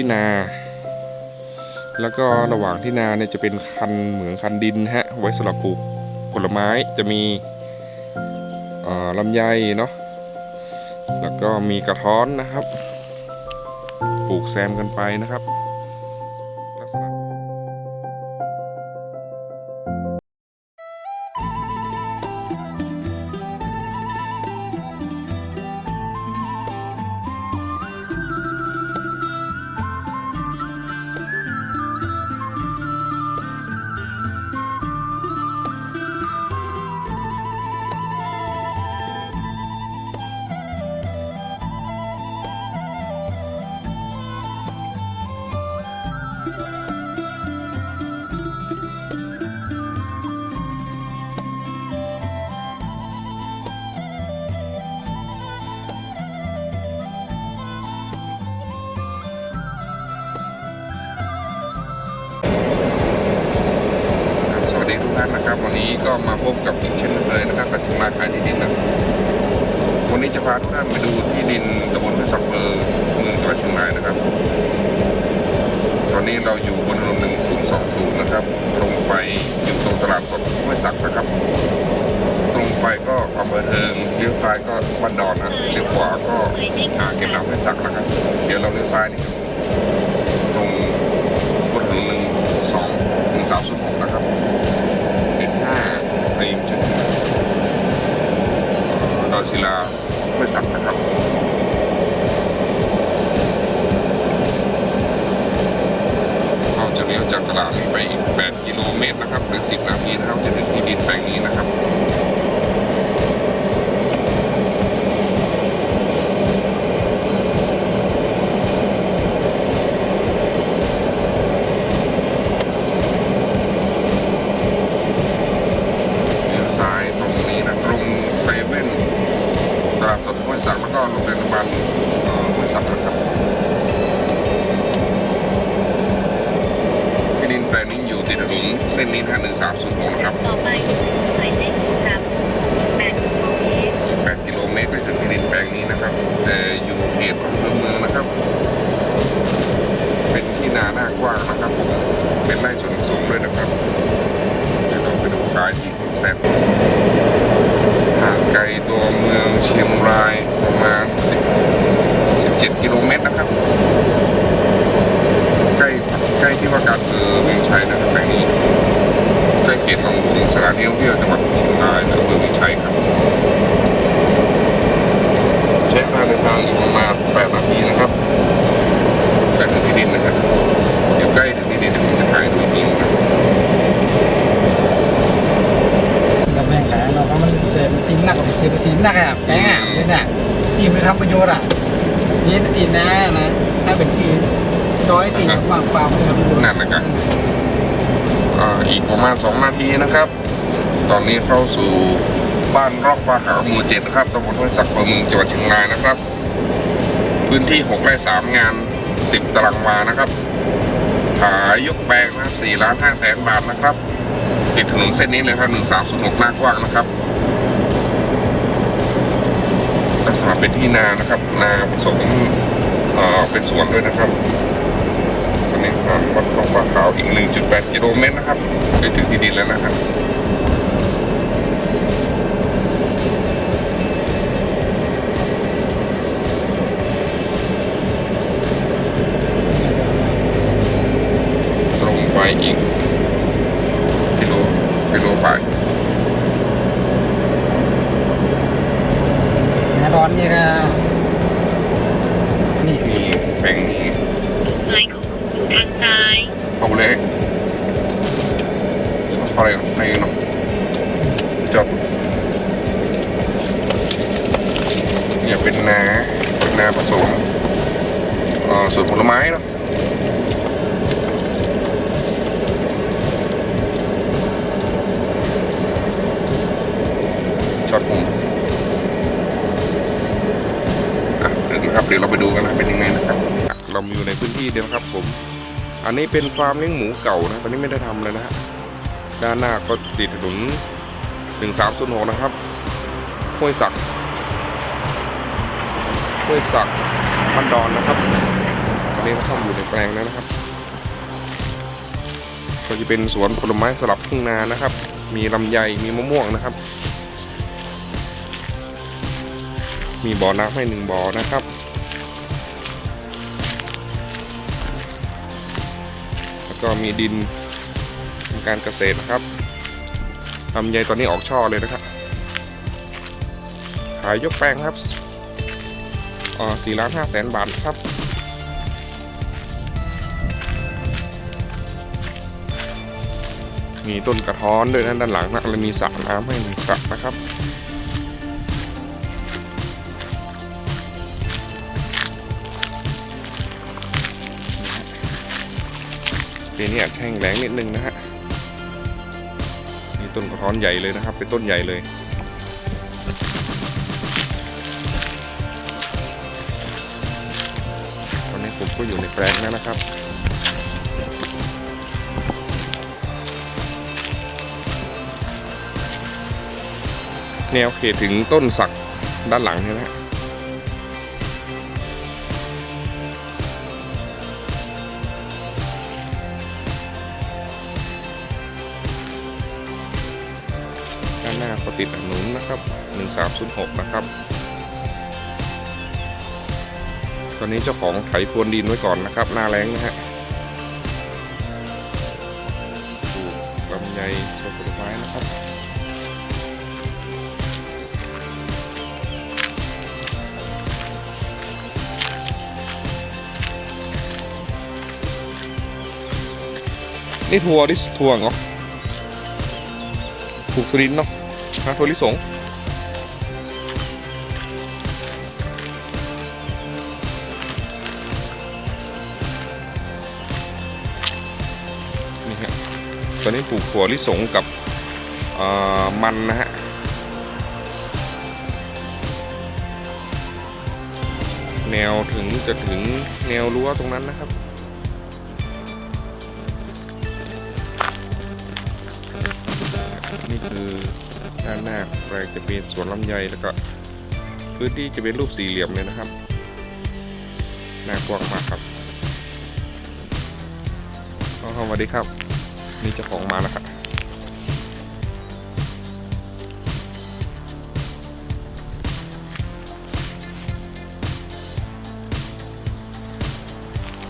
ที่นา แล้วก็ระหว่างที่นาเนี่ยจะเป็นคันเหมืองคันดินฮะ ไว้สำหรับปลูกผลไม้จะมีลำไยเนาะ แล้วก็มีกระท้อนนะครับ ปลูกแซมกันไปนะครับ นะครับ วันนี้ก็มาพบกับอีกเช่นเคยนะครับกับชิงรายขายที่ดินนะวันนี้จะพาทุกท่านไปดูที่ดินตำบลพฤษักเบอร์เมืองจังหวัดเชียงรายนะครับ ตอนนี้เราอยู่บนถนนหนึ่งศูนย์สองศูนย์นะครับ ตรงไปอยู่ตรงตลาดสดห้วยสักนะครับ ตรงไปก็อำเภอเทิงเลี้ยวซ้ายก็บ้านดอนนะเลี้ยวขวาก็อ่าเก็บน้ำห้วยสักนะครับ เดี๋ยวเราเลี้ยวซ้ายนี่ครับ ศิลาไม่สักนะครับเราจะเลี้ยวจากตลาดนี้ไปอีก 8 กิโลเมตรนะครับหรือ 10 นาทีนะครับจะถึงที่ดินแปลงนี้นะครับ นี่ตีนนะนะ ถ้าเป็นทีร้อยตีนวางฟาร์มเลยครับนั่นนะครับอ่าอีกประมาณ 2 นาทีนะครับ ตอนนี้เข้าสู่บ้านรอกปลาขาวหมู่เจ็ดนะครับตำบลห้วยสักอำเภอเมืองจังหวัดเชียงรายนะครับ พื้นที่6ไร่3งาน 10 ตารางวานะครับ ขายยกแปลงนะครับ4ล้าน5แสนบาทนะครับ ติดถนนเส้นนี้เลยครับ1306หน้ากว้างนะครับ เป็นที่นานะครับ นาผสมเป็นสวนด้วยนะครับตอนนี้ผ่านวัดคลองปลาขาวอีก 1.8 กิโลเมตรนะครับไปถึงที่ดินแล้วนะครับตรงไปอีกกิโลกิโลไปะร้อนนี่ก็นี่มีแปลงนี้จุดหมายของคุณอยู่ทางซ้ายเอาเลยเอาอะไรในเนาะจบเนี่ยเป็นนาเป็นนาผสมเอ่อสวนผลไม้เนาะช็อตผม เดี๋ยวเราไปดูกันนะเป็นยังไงนะครับ เราอยู่ในพื้นที่เดียวนะครับผม อันนี้เป็นฟาร์มเลี้ยงหมูเก่านะ ตอนนี้ไม่ได้ทำเลยนะฮะ ด้านหน้าก็ติดถนน1306นหกนะครับห้วยสักห้วยสักพันดอนนะครับตอนนี้เราเข้ามาอยู่ในแปลงแล้วนะครับ ก็จะเป็นสวนผลไม้สลับทุ่งนานะครับ มีลำไย มีมะม่วงนะครับมีบ่อน้ำให้หนึ่งบ่อนะครับ ก็มีดินทำการเกษตรนะครับลำไยตอนนี้ออกช่อเลยนะครับ ขายยกแปลงครับอ๋อสี่ล้านห้าแสนบาทครับมีต้นกระท้อนด้วยนะด้านหลังนะแล้วมีสระน้ำให้หนึ่งสระนะครับ ปีนี้แห้งแล้งนิดนึงนะฮะนี่ต้นกระท้อนใหญ่เลยนะครับ เป็นต้นใหญ่เลยตอนนี้ผมก็อยู่ในแปลงแล้วนะครับแนวเขตถึงต้นสักด้านหลังเนี่ยนะ ติดถนนนะครับ 1306 นะครับ ตอนนี้เจ้าของไถพรวนดินไว้ก่อนนะครับ หน้าแรงนะฮะปลูกลำไยสวนผลไม้นะครับนี่ทัวร์ดิสทัวร์เหรอปลูกทุรินเนาะ ฮะทัวริสงนี่ฮะตอนนี้ปลูกถั่วลิสงกับมันนะฮะแนวถึงจะถึงแนวรั้วตรงนั้นนะครับ ด้านหน้าแปลงจะเป็นสวนลำไยแล้วก็พื้นที่จะเป็นรูปสี่เหลี่ยมเลยนะครับหน้ากว้างมากครับน้องสวัสดีครับมีเจ้าของมาแล้วครับ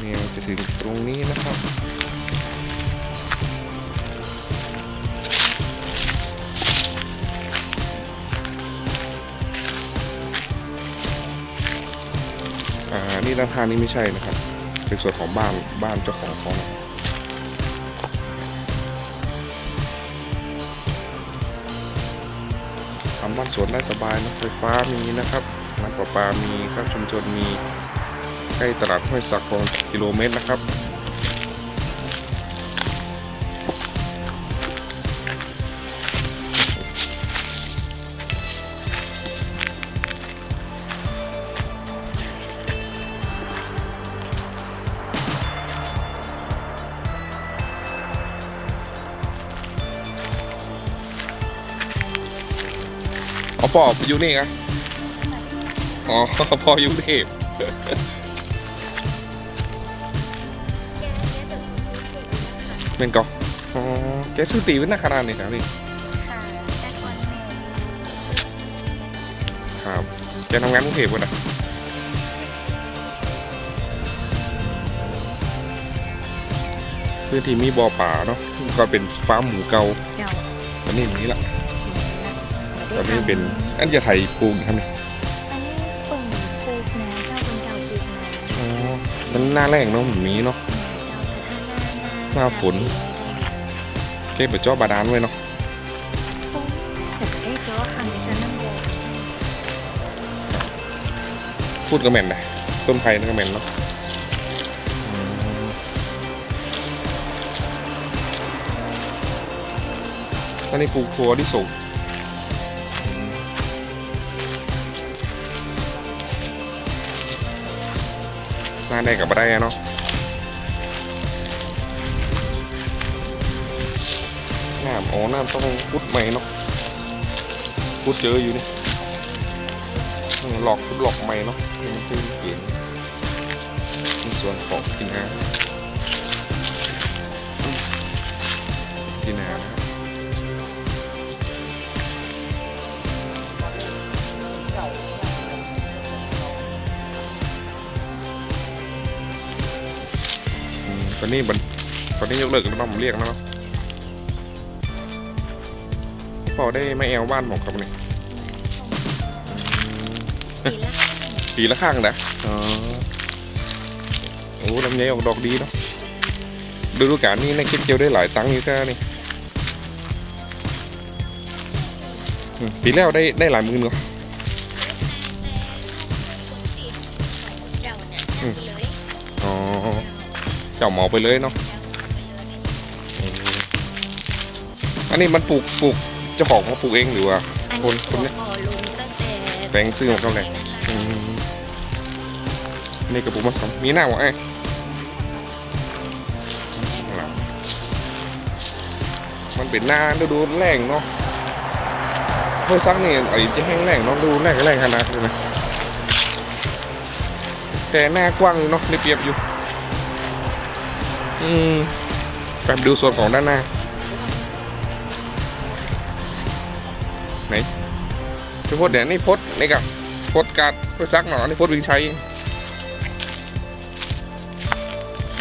แนวจะถึงตรงนี้นะครับ อ่านี่ด้านข้างนี้ไม่ใช่นะครับเป็นส่วนของบ้านบ้านเจ้าของเขาทำบ้านสวนได้สบายนะไฟฟ้ามีนะครับน้ำประปามีข้าวชุมชนมีใกล้ตลาดห้วยสักประมาณกิโลเมตรนะครับ อ๋อพ่อไปอยู่นี่ไงอ๋อพ่ออยู่กรุงเทพเป็นกออ๋อแกซื้อตีไว้หน้าขนาดนี้ครับนี่ค่ะแต่ก่อนแม่ครับแกทำงานกรุงเทพกันนะพื้นที่มีบ่อป่าเนาะก็เป็นฟาร์มหมูเกาเจ้าตอนนี้อย่างนี้ละ ตอนนี้เป็นอันจะไทยปลูกครับนี่อันนี้เปิ่งปลูกนะเจ้าเป็นเจ้าปลูกนะอ๋อมันหน้าแรงเนาะหมูนี้เนาะ เจ้าแต่ถ้าหน้าหน้าฝน เก็บไปเจาะบาดาลไว้เนาะจะได้เจ้าว่าคำนี้จะนั่งโบพูดกระแม่นเลยต้นไผ่นั่นกระแม่นเนาะตอนนี้ปลูกทัวที่ส่งาได้กับได้เนาะน้ำอ๋อน้ำต้องพุดใหม่เนาะพุดเจออยู่นี่หลอกพูดหลอกใหม่เนาะมันคือเขียนนสส่วนของกินอากินอานะครับ อืมตอนนี้มันตอนนี้ยกเลิกแล้วเนาะผมเรียกแล้วเนาะพอได้ไม่แอลบ้านผมครับเนี่ยปีละห้าหมื่นปีละข้างนะอ๋อโอ้ลำไยออกดอกดีเนาะฤดูกาลนี้ในคิดเจียวได้หลายตังค์อยู่แค่นี่อืมปีแล้วได้ได้หลายหมื่นเนาะ จ้าหมอไปเลยเนาะอืมอันนี้มันปลูกปลูกเจ้าของมาปลูกเองหรือว่าอันคนนี้คนเนี้ยพอลุงตั้งแต่แปลงซื้อของเขาเลยอืมนี่กระปุกมันสองมีหน้าหมอไอ้หลังมันเป็นหน้าฤดูแรงเนาะเพื่อซักนี่ไอ้จะแห้งแรงเนาะดูแรงก็แรงขนาดเลยนะแต่หน้ากว้างอยู่เนาะได้เปรียบอยู่ อืมไปดูส่วนของด้านหน้า ไหนคือพดเดี๋ยวนี่พดนี่กับพดการดเพื่อซักหน่อยนี่พดวิ่งใช้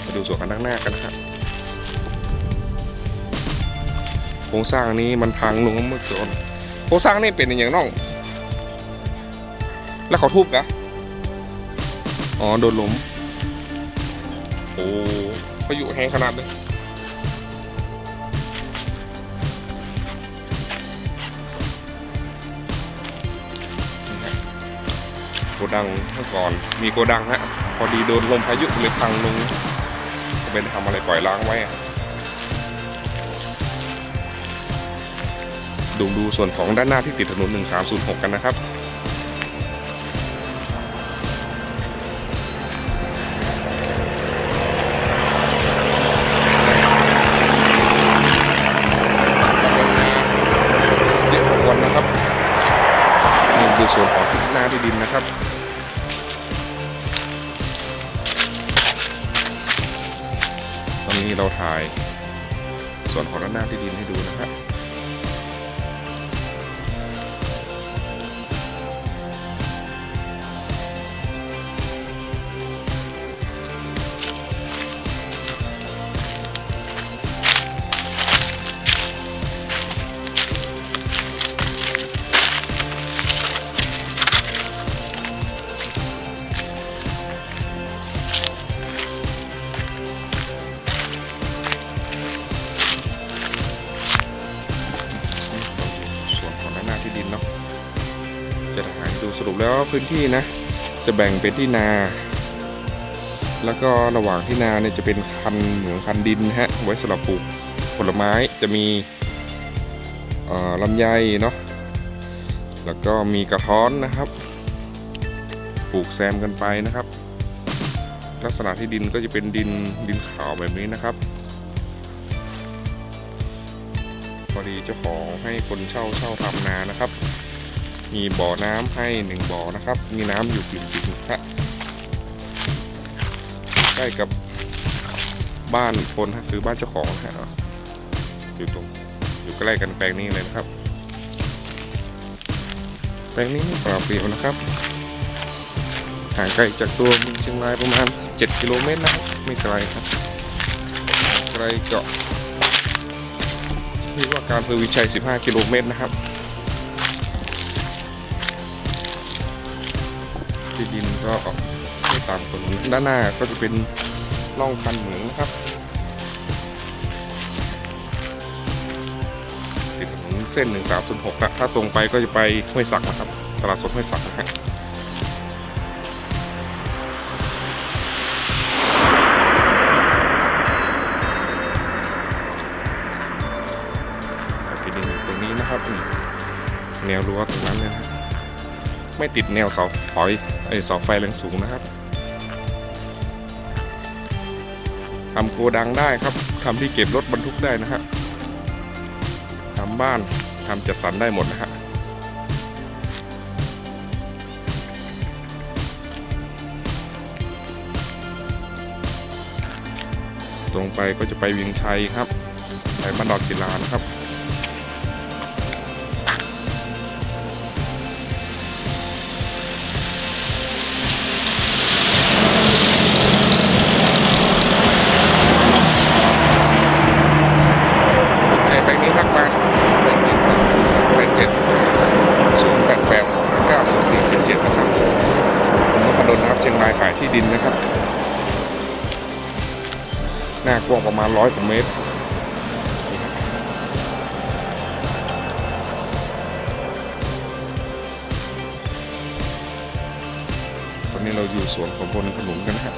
มาดูส่วนกันด้านหน้ากันนะครับโครงสร้างนี้มันพังลงเมื่อก่อนโครงสร้างนี่เป็นอย่างน้อง แล้วเขาทุบกะอ๋อโดนหลุมโอ้ พายุแห้งขนาดเลยโกดังเมื่อก่อนมีโกดังฮะ พอดีโดนลมพายุเลยพังลงจะเป็นทำอะไรปล่อยล้างไว้ดูดูส่วนของด้านหน้าที่ติดถนน 1306 กันนะครับ ส่วนของหน้าที่ดินนะครับตอนนี้เราถ่ายส่วนของด้านหน้าที่ดินให้ดูนะครับ แล้วพื้นที่นะ จะแบ่งเป็นที่นา แล้วก็ระหว่างที่นาเนี่ยจะเป็นคันเหมืองคันดินฮะไว้สำหรับปลูกผลไม้จะมีลำไยเนาะแล้วก็มีกระท้อนนะครับ ปลูกแซมกันไปนะครับ ลักษณะที่ดินก็จะเป็นดินดินขาวแบบนี้นะครับพอดีเจ้าของให้คนเช่าเช่าทำนานะครับ มีบ่อน้ำให้หนึ่งบ่อนะครับ มีน้ำอยู่ริมๆฮะใกล้กับบ้านคนฮะคือบ้านเจ้าของฮะอยู่ตรงอยู่ใกล้กันแปลงนี้เลยนะครับ แปลงนี้ไม่เปล่าเปลี่ยวนะครับห่างไกลจากตัวเมืองเชียงรายประมาณ7กิโลเมตรนะครับไม่ไกลครับไกลเกาะที่ว่าการเภอวิชัย 15 กิโลเมตรนะครับ ที่ดินก็ไม่ต่ำกว่านี้ด้านหน้าก็จะเป็นร่องคันเหมืองนะครับติดถนนเส้น1306นะถ้าตรงไปก็จะไปห้วยสักนะครับตลาดสดห้วยสักนะฮะที่ดินอยู่ตรงนี้นะครับแนวรั้วตรงนั้นเลยนะไม่ติดแนวเสาไฟไอเสาไฟแรงสูงนะครับทำโกดังได้ครับทำที่เก็บรถบรรทุกได้นะฮะทำบ้านทำจัดสรรได้หมดนะฮะตรงไปก็จะไปเวียงชัยครับ ไปบ้านดอนศิลานะครับ หน้ากว้างประมาณร้อยกว่าเมตรวันนี้เราอยู่สวนของบนขนุนกันนะ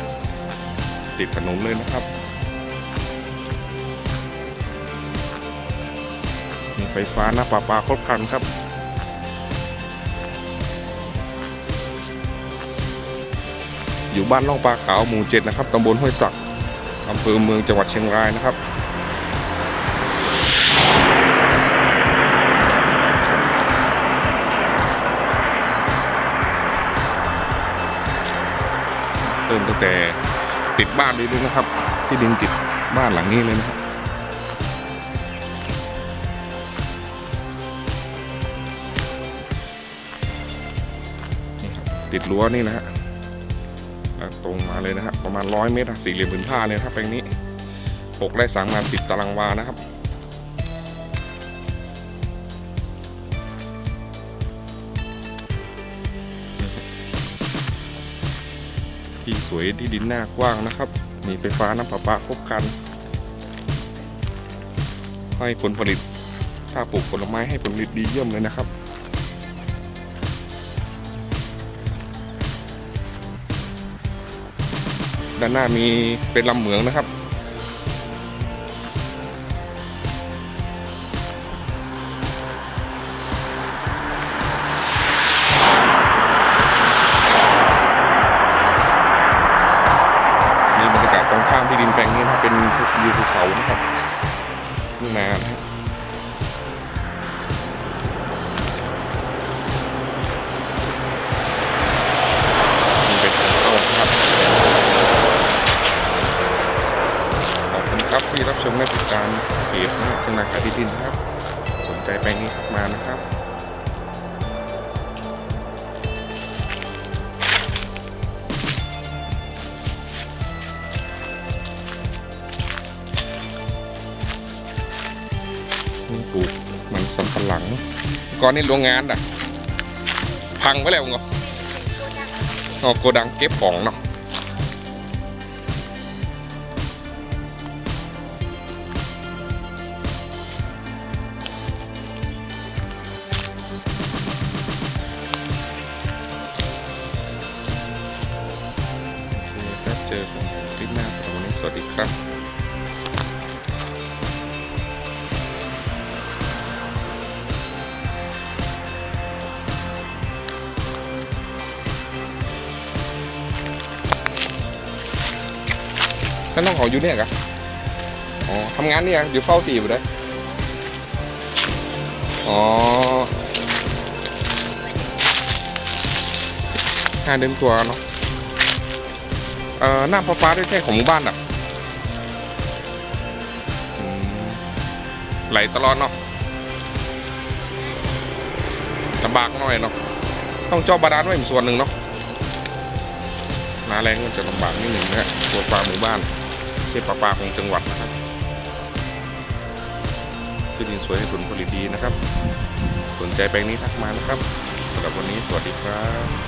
ติดถนนเลยนะครับ มีไฟฟ้าหน้าป่าปลาครบครันครับอยู่บ้านล่องปลาขาวหมู่เจ็ดนะครับตำบลห้วยสัก อำเภอเมืองจังหวัดเชียงรายนะครับเริ่มตั้งแต่ติดบ้านเลยด้วยนะครับ ที่ดินติดบ้านหลังนี้เลยนะครับติดรั้วนี่นะฮะ ตรงมาเลยนะฮะประมาณร้อยเมตรสี่เหลี่ยมผืนผ้าเลยครับแปลงนี้หกไร่สามงานสิบตารางวานะครับที่สวยที่ดินหน้ากว้างนะครับ มีไฟฟ้าน้ำประปาครบครัน ให้ผลผลิตถ้าปลูกผลไม้ให้ผลผลิตดีเยี่ยมเลยนะครับ ด้านหน้ามีเป็นลำเหมืองนะครับ ก่อนนี่โรงงานอะ พังไปแล้วเหรอโกดังเก็บของเนาะ องอยู่เนี่ยกะอ๋อทำงานเนี่ยอยู่เฝ้าตีอยู่ได้อ๋อห้าเดือนกว่าเนาะเอ่อหน้าประปาด้วยแค่ของหมู่บ้านอะไหลตลอดเนาะลำบากหน่อยเนาะต้องเจาะบาดาลไว้ส่วนหนึ่งเนาะหนาแรงก็จะลำบากนิดหนึ่งนะฮะตัวปลาหมู่บ้าน ที่ปลาปาของจังหวัดนะครับขึ้นดินสวยให้ผลผลิตดีนะครับ สนใจแปลงนี้ทักมานะครับสำหรับวันนี้สวัสดีครับ